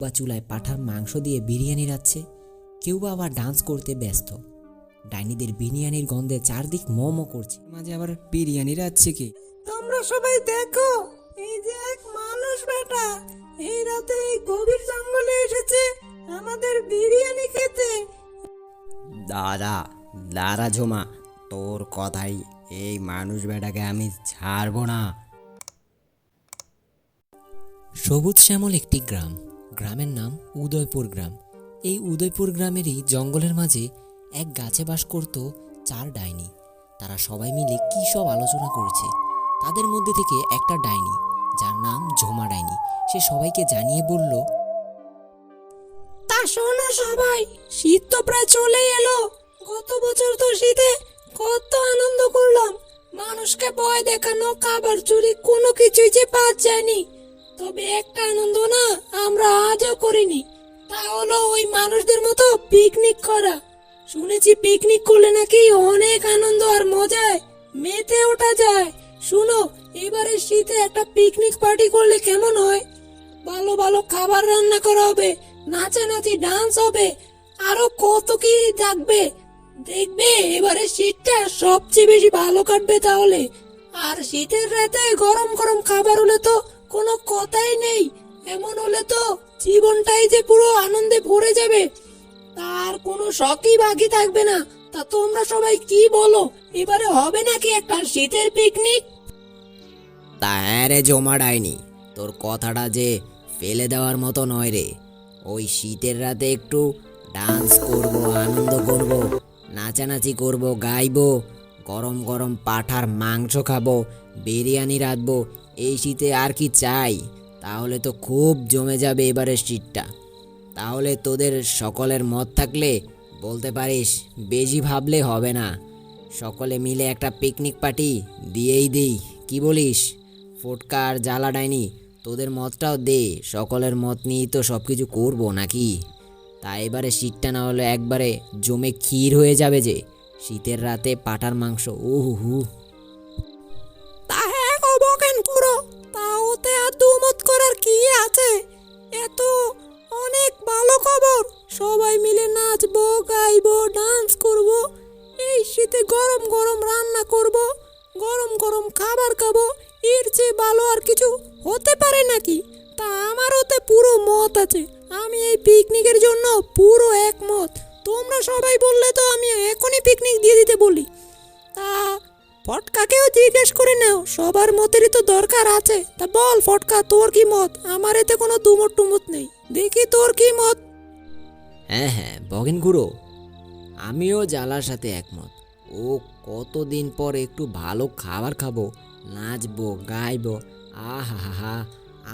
বা চুলায় পাঠার মাংস দিয়ে বিরিয়ানি রাচ্ছে কেউ বা আবার ডান্স করতে ব্যস্ত। ডাইনিদের বিরিয়ানির গন্ধে চারদিক মোমো করছে। মাঝে আবার বিরিয়ানি রাচ্ছে কি? তোমরা সবাই দেখো এই যে এক মানুষ বেটা এই রাতে এই গভীর জঙ্গলে এসেছে আমাদের বিরিয়ানি খেতে। দাদা দাদা ঝোমা তোর কথাই এই মানুষ বেটাকে আমি ছাড়বো না। সবুজ শ্যামল একটি গ্রাম। গ্রামের নাম উদয়পুর গ্রাম। এই উদয়পুর গ্রামেরই জঙ্গলের মাঝে এক গাছে বাস করত চার ডাইনি। তারা সবাই মিলে কী সব আলোচনা করেছে। তাদের মধ্যে থেকে একটা ডাইনি, যার নাম ঝোমা ডাইনি, সে সবাইকে জানিয়ে বলল, তা শোনো সবাই, শীত তো প্রায় চলেই এলো। গত বছর তো শীতে কত আনন্দ করলাম। মানুষকে ভয় দেখানো খাবার চুরি কোনো কিছুই যে বাদ যায়নি। তবে একটা আনন্দ না আমরা আজও করিনি। তা হলো ওই মানুষদের মতো পিকনিক করা। শুনেছি পিকনিক করলে নাকি অনেক আনন্দ আর মজায় মেতে ওঠা যায়। শুনো, এবারে শীতে একটা পিকনিক পার্টি করলে কেমন হয়? ভালো ভালো খাবার রান্না করা হবে, নাচানাচি ডান্স হবে, আরও কত কি থাকবে? দেখবে, এবারে শীতটা সবচেয়ে বেশি ভালো কাটবে তাহলে। আর শীতের রাতে গরম গরম খাবার হলে তো কোনো কথাই নেই। এমন জীবনটাই যে পুরো আনন্দে ভরে যাবে, তার কোনো শখই বাকি থাকবে না। তা তোমরা সবাই কি বলো, এবারে হবে নাকি একটা শীতের পিকনিক তা হ্যাঁ রে জমা তোর কথাটা যে ফেলে দেওয়ার মতো নয় রে। ওই শীতের রাতে একটু ডান্স করব, আনন্দ করব, নাচানাচি করব, গাইবো, গরম গরম পাঠার মাংস খাব, বিরিয়ানি রাঁধবো, এই শীতে আর কি চাই? তাহলে তো খুব জমে যাবে এবারের শীতটা। তাহলে তোদের সকলের মত থাকলে, বলতে পারিস, বেশি ভাবলে হবে না। সকলে মিলে একটা পিকনিক পার্টি দিয়েই দিই, কি বলিস? ফোটকা আর জ্বালা ডাইনি, তোদের মতটাও দে, সকলের মত নিয়েই তো সব কিছু করব নাকি? তা এবারে শীতটা না হলে একবারে জমে ক্ষীর হয়ে যাবে যে, শীতের রাতে পাটার মাংস, উহু হু। আছে? তা বল, ফটকা, তোর কি মত? আমার এতে কোনো দুমত টুমত নেই। দেখি তোর কি মত? হ্যাঁ হ্যাঁ বগেন গুঁড়ো। আমিও জ্বালার সাথে একমত। ও কতদিন পর একটু ভালো খাবার খাব, নাচবো, গাইবো। আহা, হা হা,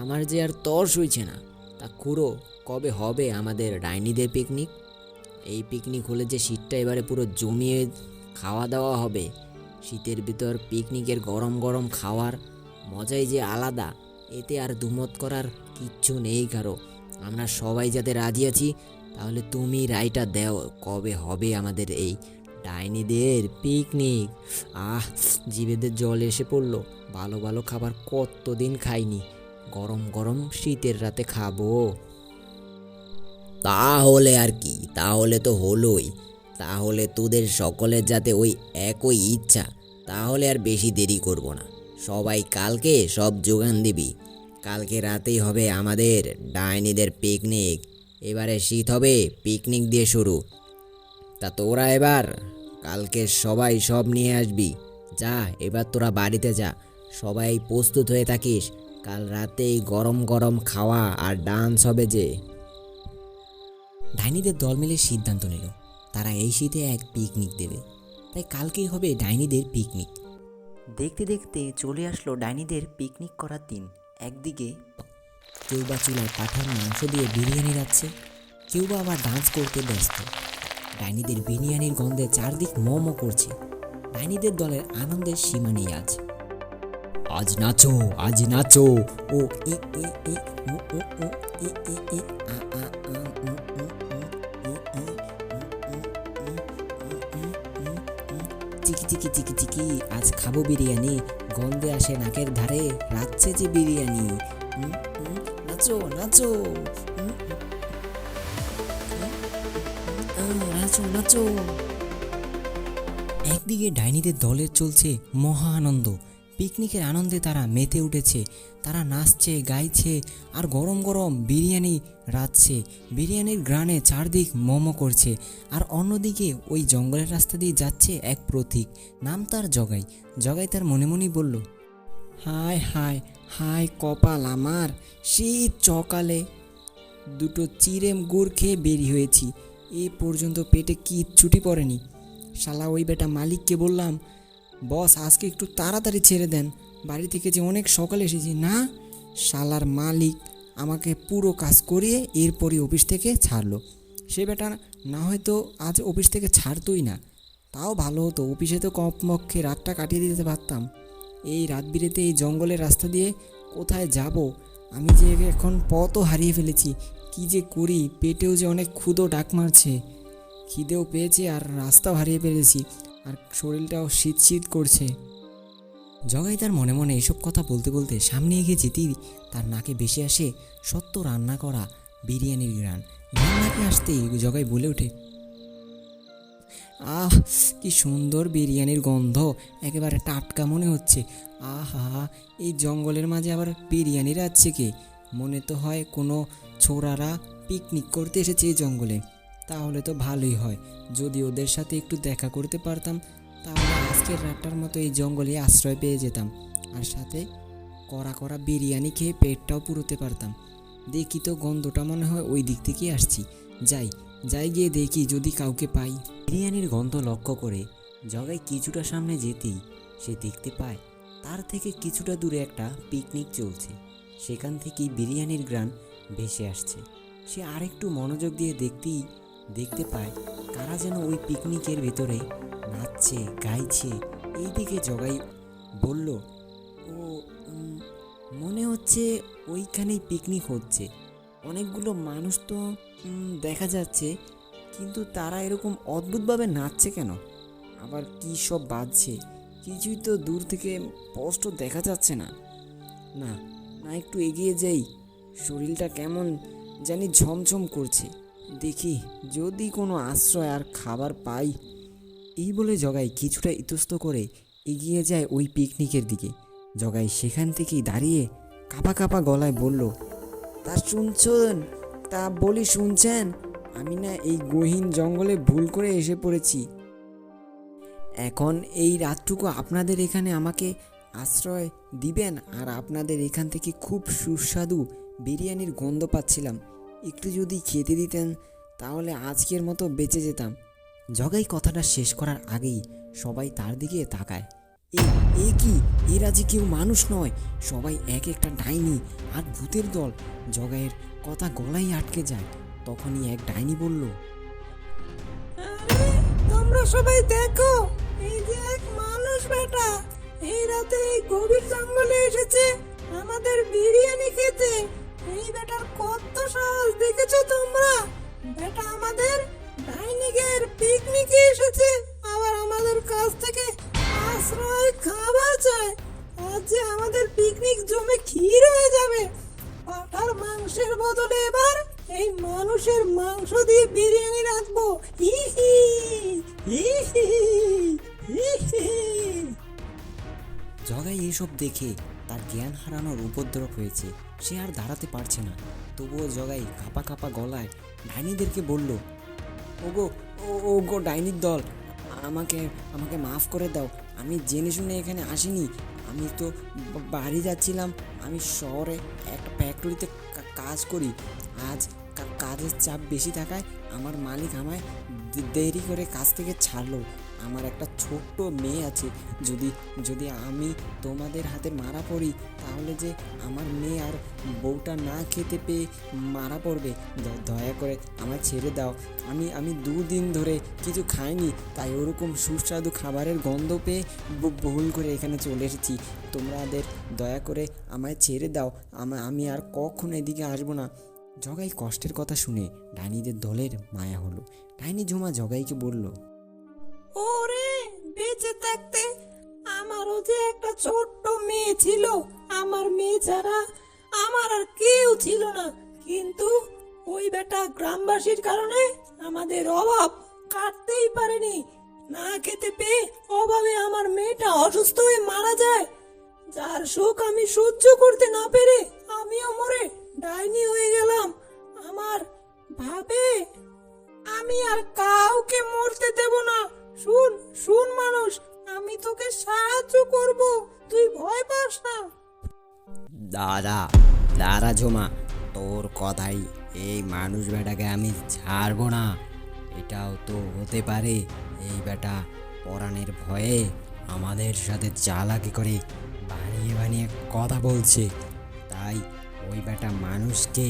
আমার যে আর তর্স হইছে না। তা খুড়ো, কবে হবে আমাদের ডাইনিদের পিকনিক? এই পিকনিক হলে যে শীতটা এবারে পুরো জমিয়ে খাওয়া দাওয়া হবে, শীতের ভিতর পিকনিকের গরম গরম খাওয়ার। মজাই যে আলাদা। এতে আর দুমত করার কিচ্ছু নেই কারও। আমরা সবাই যাতে রাজি আছি, তাহলে তুমি রায়টা দেও, কবে হবে আমাদের এই ডাইনিদের পিকনিক। আহ জিভেদের জল এসে পড়ল। ভালো ভালো খাবার কতদিন খাইনি। গরম গরম শীতের রাতে খাব। তাহলে আর কি, তাহলে তো হলোই। তাহলে তোদের সকলের যাতে ওই একই ইচ্ছা, তাহলে আর বেশি দেরি করব না। সবাই কালকে সব যোগান দিবি। কালকে রাতেই হবে আমাদের ডাইনিদের পিকনিক। এবারে শীত হবে, পিকনিক দিয়ে শুরু। তা তোরা এবার কালকে সবাই সব নিয়ে আসবি। যা, এবার তোরা বাড়িতে যা। সবাই প্রস্তুত হয়ে থাকিস। কাল রাতেই গরম গরম খাওয়া আর ডান্স হবে যে। ডাইনিদের দল মিলে সিদ্ধান্ত নিল। তারা এই শীতে এক পিকনিক দেবে। তাই কালকেই হবে ডাইনিদের পিকনিক। দেখতে দেখতে চলে আসলো ডাইনিদের পিকনিক করার দিন। একদিকে কেউ বা চুলায় পাঠার মাংস দিয়ে বিরিয়ানি রাচ্ছে কেউ বা আবার ডান্স করতে ব্যস্ত। ডাইনিদের বিরিয়ানির গন্ধে চারদিক মোমো করছে। ডাইনিদের দলের আনন্দের সীমা নেই আজ। আজ নাচো আজ নাচো। ও, ই ই ই, উ উ ই ই ই, আ আ আ উ উ টিকি টিকি টিকি, আজ খাব বিরিয়ানি। গন্ধে আসে নাকের ধারে রাখছে যে বিরিয়ানি। নাচো নাচো। নাচো নাচো। একদিকে ডাইনিদের দলের চলছে মহা আনন্দ। পিকনিকের আনন্দে তারা মেতে উঠেছে। তারা নাচছে, গাইছে আর গরম গরম বিরিয়ানি রাঁধছে। বিরিয়ানির গ্রানে চারদিক মোমো করছে আর অন্যদিকে ওই জঙ্গলের রাস্তা দিয়ে যাচ্ছে এক প্রতীক। নাম তার জগাই। জগাই তার মনে মনেই বলল, হায় হায় হায় কপাল আমার, শীত চকালে দুটো চিরেম গুড় খেয়ে বেরিয়ে হয়েছি। এ পর্যন্ত পেটে কি ছুটি পড়েনি। শালা ওই বেটা মালিককে বললাম বস, আজকে একটু তাড়াতাড়ি ছেড়ে দেন। বাড়ি থেকে যে অনেক সকালে এসেছি। না, শালার মালিক আমাকে পুরো কাজ করিয়ে এরপরই অফিস থেকে ছাড়লো। সে বেটা না হয়তো আজ অফিস থেকে ছাড়তোই না। তাও ভালো হতো, অফিসে তো কমপক্ষে রাতটা কাটিয়ে দিতে পারতাম। এই রাত বিরেতে এই জঙ্গলের রাস্তা দিয়ে কোথায় যাব? আমি যে এখন পথও হারিয়ে ফেলেছি, কি যে করি? পেটেও যে অনেক ক্ষুদো ডাক মারছে। খিদেও পেয়েছে আর রাস্তাও হারিয়ে ফেলেছি। আর শরীরটাও শীত শীত করছে। জগাই তার মনে মনে এসব কথা বলতে বলতে সামনে এগিয়ে যেতেই তার নাকে বেশি আসে সত্য রান্না করা বিরিয়ানির গ্রান নাকে আসতেই জগাই বলে ওঠে, আহ, কি সুন্দর বিরিয়ানির গন্ধ, একেবারে টাটকা মনে হচ্ছে। আহা, এই জঙ্গলের মাঝে আবার বিরিয়ানি রাখছে কে? মনে তো হয় কোনো ছোড়ারা পিকনিক করতে এসেছে এই জঙ্গলে। তাহলে তো ভালোই হয়। যদি ওদের সাথে একটু দেখা করতে পারতাম, তাহলে আজকের রাতটার মতো এই জঙ্গলে আশ্রয় পেয়ে যেতাম। আর সাথে কড়া কড়া বিরিয়ানি খেয়ে পেটটাও পুরোতে পারতাম। দেখি তো গন্ধটা মনে হয় ওই দিক থেকেই আসছি। যাই যাই গিয়ে দেখি যদি কাউকে পাই। বিরিয়ানির গন্ধ লক্ষ্য করে জগাই কিছুটা সামনে যেতেই সে দেখতে পায়, তার থেকে কিছুটা দূরে একটা পিকনিক চলছে। সেখান থেকেই বিরিয়ানির গ্রান ভেসে আসছে। সে আরেকটু মনোযোগ দিয়ে দেখতেই দেখতে পায় কারা যেন ওই পিকনিকের ভেতরে নাচছে, গাইছে। এইদিকে জগাই বলল, ও মনে হচ্ছে ওইখানেই পিকনিক হচ্ছে। অনেকগুলো মানুষ তো দেখা যাচ্ছে, কিন্তু তারা এরকম অদ্ভুতভাবে নাচছে কেন? আবার কী সব বাজছে? কিছুই তো দূর থেকে স্পষ্ট দেখা যাচ্ছে না। না না, একটু এগিয়ে যাই। শরীরটা কেমন জানি ঝমঝম করছে। দেখি যদি কোনো আশ্রয় আর খাবার পাই। এই বলে জগাই কিছুটা ইতস্ত করে এগিয়ে যায় ওই পিকনিকের দিকে। জগাই সেখান থেকেই দাঁড়িয়ে কাপা কাপা গলায় বলল, তা শুনছেন, তা বলি শুনছেন, আমি না এই গহীন জঙ্গলে ভুল করে এসে পড়েছি। এখন এই রাতটুকু আপনাদের এখানে আমাকে আশ্রয় দিবেন আর আপনাদের এখান থেকে খুব সুস্বাদু বিরিয়ানির গন্ধ পাচ্ছিলাম। একটু যদি খেতে দিতেন, তাহলে আজকের মতো বেঁচে যেতাম। জগাই কথাটা শেষ করার আগেই সবাই তার দিকে তাকায়। এ এ কি? এরা যে কেউ মানুষ নয়। সবাই এক একটা ডাইনি আর ভূতের দল। জগাইয়ের কথা গলায় আটকে যায়। তখনই এক ডাইনি বলল তোমরা সবাই দেখো, এই যে এক মানুষ বেটা, এই রাতে এই গভীর জঙ্গলে এসেছে আমাদের বিরিয়ানি খেতে। এই বেটার কত সাহস দেখেছ তোমরা? বেটা আমাদের ডাইনিকের পিকনিকে এসেছে, আবার আমাদের কাছ থেকে আশ্রয় খাবার চায়। আজ যে আমাদের পিকনিক জমে ক্ষীর হয়ে যাবে। পাঠার মাংসের বদলে এবার এই মানুষের মাংস দিয়ে বিরিয়ানি রাখব। জগাই এসব দেখে তার জ্ঞান হারানোর উপদ্রব হয়েছে। সে আর দাঁড়াতে পারছে না। তবুও জগাই কাপা কাপা গলায় ডাইনিদেরকে বলল ও ও গো ডাইনির দল, আমাকে আমাকে মাফ করে দাও। আমি জেনে শুনে এখানে আসিনি। আমি তো বাড়ি যাচ্ছিলাম। আমি শহরে একটা ফ্যাক্টরিতে কাজ করি। আজ কাজের চাপ বেশি থাকায় আমার মালিক আমায় দেরি করে কাজ থেকে ছাড়লো। আমার একটা ছোট্ট মেয়ে আছে। যদি যদি আমি তোমাদের হাতে মারা পড়ি, তাহলে যে আমার মেয়ে আর বউটা না খেতে পেয়ে মারা পড়বে। দয়া করে আমায় ছেড়ে দাও। আমি আমি দুদিন ধরে কিছু খাইনি, তাই ওরকম সুস্বাদু খাবারের গন্ধ পেয়ে ভুল করে এখানে চলে এসেছি। তোমাদের দয়া করে আমায় ছেড়ে দাও। আমি আর কখনো এদিকে আসব না। জগাই কষ্টের কথা শুনে ডাইনিদের দলের মায়া হলো। ডাইনি ঝুমা জগাইকে বলল ওরে, বেঁচে থাকতে আমারও যে একটা ছোট্ট মেয়ে ছিল, আমার মেয়ে ছাড়া আমার আর কেউ ছিল না। কিন্তু ওই বেটা গ্রামবাসীর কারণে আমাদের অভাব কাটতেই পারেনি। না খেতে পেয়ে অভাবে আমার মেয়েটা অসুস্থ হয়ে মারা যায়। যার শোক আমি সহ্য করতে না পেরে আমিও মরে ডাইনি হয়ে গেলাম। আমার ভাবে আমি আর কাউকে মরতে দেব না। শুন শুন মানুষ, আমি তোকে সাহায্য করব। তুই ভয় পাস না। দাদা দাদা ঝোমা, তোর কথাই এই মানুষ বেটাকে আমি ছাড়বো না। এটাও তো হতে পারে, এই বেটা পরাণের ভয়ে আমাদের সাথে চালাকি করে বানিয়ে বানিয়ে কথা বলছে। তাই ওই বেটা মানুষকে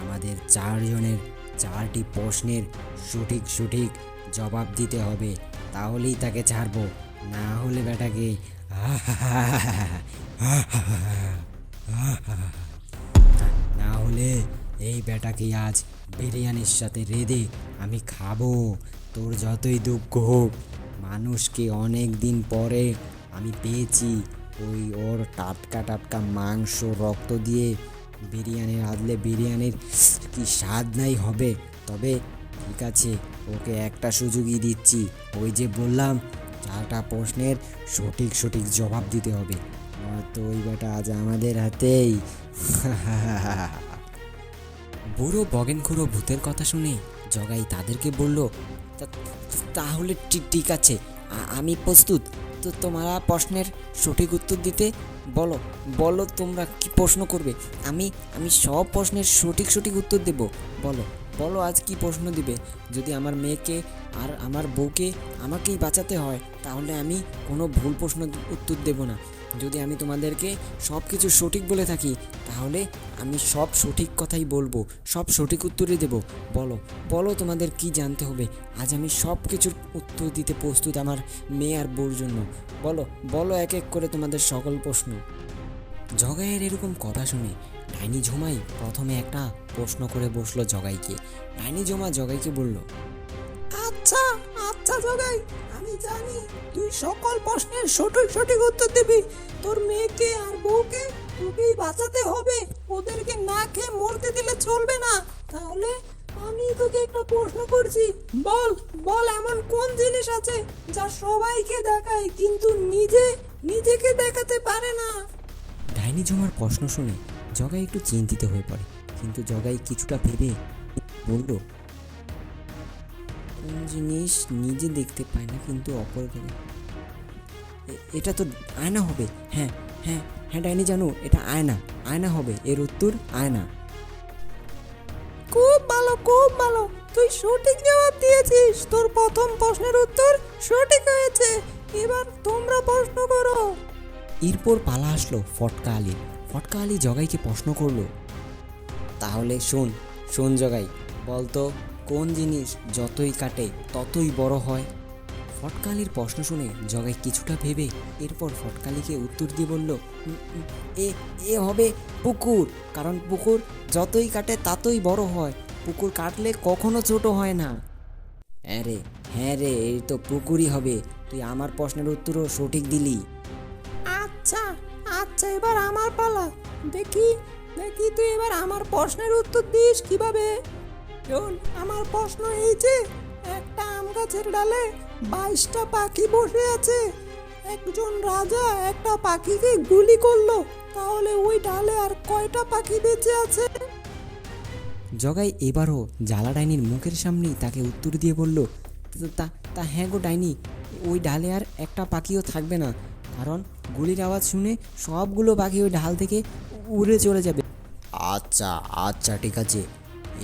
আমাদের চারজনের চারটি প্রশ্নের সঠিক সঠিক জবাব দিতে হবে। তাহলেই তাকে ছাড়বো। না হলে বেটাকে না হলে এই বেটাকে আজ বিরিয়ানির সাথে রেঁধে আমি খাব। তোর যতই দুঃখ হোক, মানুষকে অনেক দিন পরে আমি পেয়েছি। ওই ওর টাটকা টাটকা মাংস, রক্ত দিয়ে বিরিয়ানি রাঁধলে বিরিয়ানির কি স্বাদ নাই হবে? তবে ঠিক আছে ওকে একটা সুযোগই দিচ্ছি। ওই যে বললাম, চারটা প্রশ্নের সঠিক সঠিক জবাব দিতে হবে। তো ওই বেটা আজ আমাদের হাতেই। বুড়ো বগেন বগেনখুড়ো ভূতের কথা শুনে জগাই তাদেরকে বলল, "তা- তাহলে ঠিক আছে আমি প্রস্তুত। তো তোমরা প্রশ্নের সঠিক উত্তর দিতে বলো বলো তোমরা কি প্রশ্ন করবে। আমি আমি সব প্রশ্নের সঠিক সঠিক উত্তর দেব, বলো। বলো আজ কি প্রশ্ন দিবে? যদি আমার মেয়েকে আর আমার বউকে আমাকেই বাঁচাতে হয়, তাহলে আমি কোনো ভুল প্রশ্ন উত্তর দেব না। যদি আমি তোমাদেরকে সব কিছু সঠিক বলে থাকি, তাহলে আমি সব সঠিক কথাই বলব, সব সঠিক উত্তরই দেব। বলো বলো তোমাদের কি জানতে হবে? আজ আমি সব কিছুর উত্তর দিতে প্রস্তুত আমার মেয়ে আর বউর জন্য। বলো বলো এক এক করে তোমাদের সকল প্রশ্ন। জগাইয়ের এরকম কথা শুনে ডাইনি ঝুমাই প্রথমে একটা প্রশ্ন করে বসল জগাইকে। ডাইনি জমা জগাইকে বলল আচ্ছা আচ্ছা জগাই আমি জানি তুই সকল প্রশ্নের সঠিক সঠিক উত্তর দিবি। তোর মেয়েকে আর বউকে তোকেই বাঁচাতে হবে। ওদেরকে না খেয়ে মরতে দিলে চলবে না। তাহলে আমি তোকে একটা প্রশ্ন করছি। বল বল এমন কোন জিনিস আছে যা সবাইকে দেখায় কিন্তু নিজে নিজেকে দেখাতে পারে না? ডাইনি জমার প্রশ্ন শুনে জগাই একটু চিন্তিত হয়ে পড়ে। কিন্তু জগাই কিছুটা ভেবে বলল কোন জিনিস নিজে দেখতে পায় না কিন্তু অপরকে দেখে? এটা তো আয়না হবে। হ্যাঁ হ্যাঁ হ্যাঁ ডাইনি জানো এটা আয়না। আয়না হবে। এর উত্তর আয়না। খুব ভালো খুব ভালো। তুই সঠিক জবাব দিয়েছিস। তোর প্রথম প্রশ্নের উত্তর সঠিক হয়েছে। এবার তোমরা প্রশ্ন করো। এরপর পালা আসলো ফটকা আলী ফটকা আলী জগাইকে প্রশ্ন করল তাহলে শোন শোন জগাই বলতো কোন জিনিস যতই কাটে ততই বড় হয়? ফটকালির প্রশ্ন শুনে জগাই কিছুটা ভেবে এরপর ফটকালিকে উত্তর দিয়ে বলল "উম, উম, এ এ হবে পুকুর কারণ পুকুর যতই কাটে ততই বড় হয়। পুকুর কাটলে কখনো ছোট হয় না। হ্যাঁ রে হ্যাঁ রে এই তো পুকুরই হবে। তুই আমার প্রশ্নের উত্তরও সঠিক দিলি। আচ্ছা আচ্ছা এবার আমার পালা। দেখি দেখি তুই এবার আমার প্রশ্নের উত্তর দিস কীভাবে? শোন, আমার প্রশ্ন এই যে, একটা আম গাছের ডালে বাইশটা পাখি বসে আছে। একজন রাজা একটা পাখিকে গুলি করল, তাহলে ওই ডালে আর কয়টা পাখি বেঁচে আছে? জগাই এবারও জ্বালা ডাইনির মুখের সামনেই তাকে উত্তর দিয়ে বলল, "তা- তা হ্যাঁ গো ডাইনি, ওই ডালে আর একটা পাখিও থাকবে না। কারণ গুলির আওয়াজ শুনে সবগুলো পাখি ওই ঢাল থেকে উড়ে চলে যাবে। আচ্ছা আচ্ছা ঠিক আছে।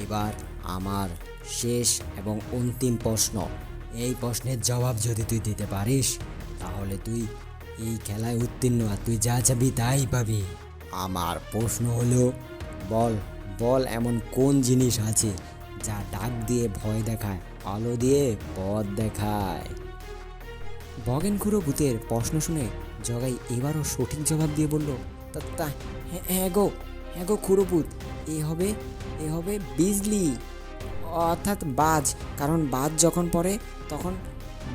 এবার আমার শেষ এবং অন্তিম প্রশ্ন। এই প্রশ্নের জবাব যদি তুই দিতে পারিস তাহলে তুই এই খেলায় উত্তীর্ণ আর তুই যা চাবি তাই পাবি। আমার প্রশ্ন হলো বল বল এমন কোন জিনিস আছে যা ডাক দিয়ে ভয় দেখায় আলো দিয়ে পথ দেখায়? বগেনখুড়ো ভূতের প্রশ্ন শুনে জগাই এবারও সঠিক জবাব দিয়ে বলল, তা তা হ্যাঁ হ্যাঁ গো হ্যাঁ গো খুড়োপুত এ হবে এ হবে বিজলি, অর্থাৎ বাজ, কারণ বাজ যখন পড়ে তখন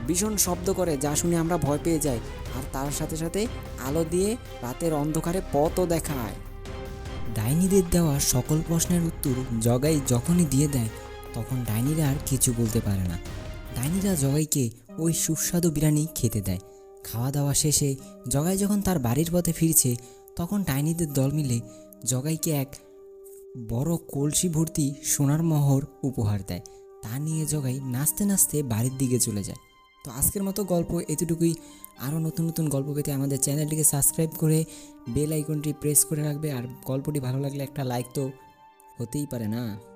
ভীষণ শব্দ করে, যা শুনে আমরা ভয় পেয়ে যাই, আর তার সাথে সাথে আলো দিয়ে রাতের অন্ধকারে পথও দেখায়। ডাইনিদের দেওয়া সকল প্রশ্নের উত্তর জগাই যখনই দিয়ে দেয়, তখন ডাইনিরা আর কিছু বলতে পারে না। ডাইনিরা জগাইকে ওই সুস্বাদু বিরিয়ানি খেতে দেয়। খাওয়া দাওয়া শেষে জগাই যখন তার বাড়ির পথে ফিরছে, তখন ডাইনিদের দল মিলে জগাইকে এক বড় কলসি ভর্তি সোনার মোহর উপহার দেয়। তা নিয়ে জগাই নাচতে নাচতে বাড়ির দিকে চলে যায়। তো আজকের মতো গল্প এতটুকুই। আরও নতুন নতুন গল্প পেতে আমাদের চ্যানেলটিকে সাবস্ক্রাইব করে বেল আইকনটি প্রেস করে রাখবে। আর গল্পটি ভালো লাগলে একটা লাইক তো হতেই পারে না।